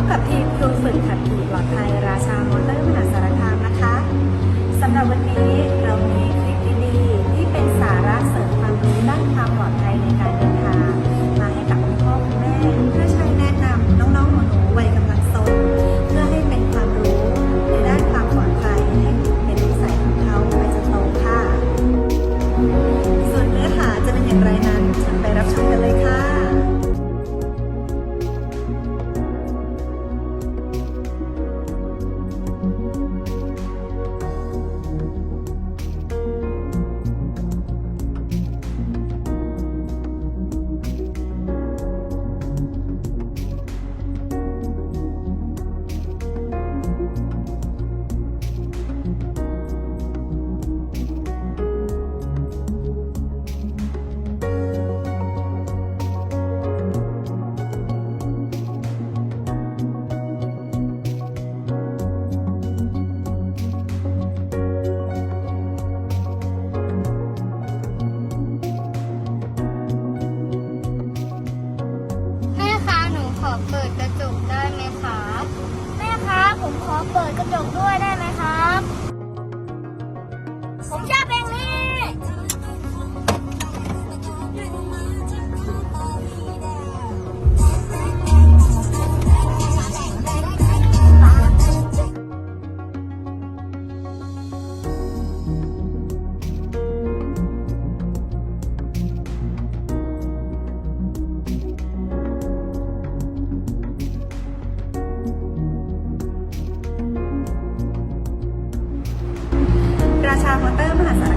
บกับทีมครูฝึกขับขี่ปลอดภัยราชามอเตอร์มหาสารคามนะคะสำหรับวันนี้เรามีคลิปดีๆที่เป็นสาระเสริมความรู้ด้านความปลอดภัยในการเดิน เปิดกระจกด้วยได้ไหมครับ ผมจะ ชามอเตอร์มหาสา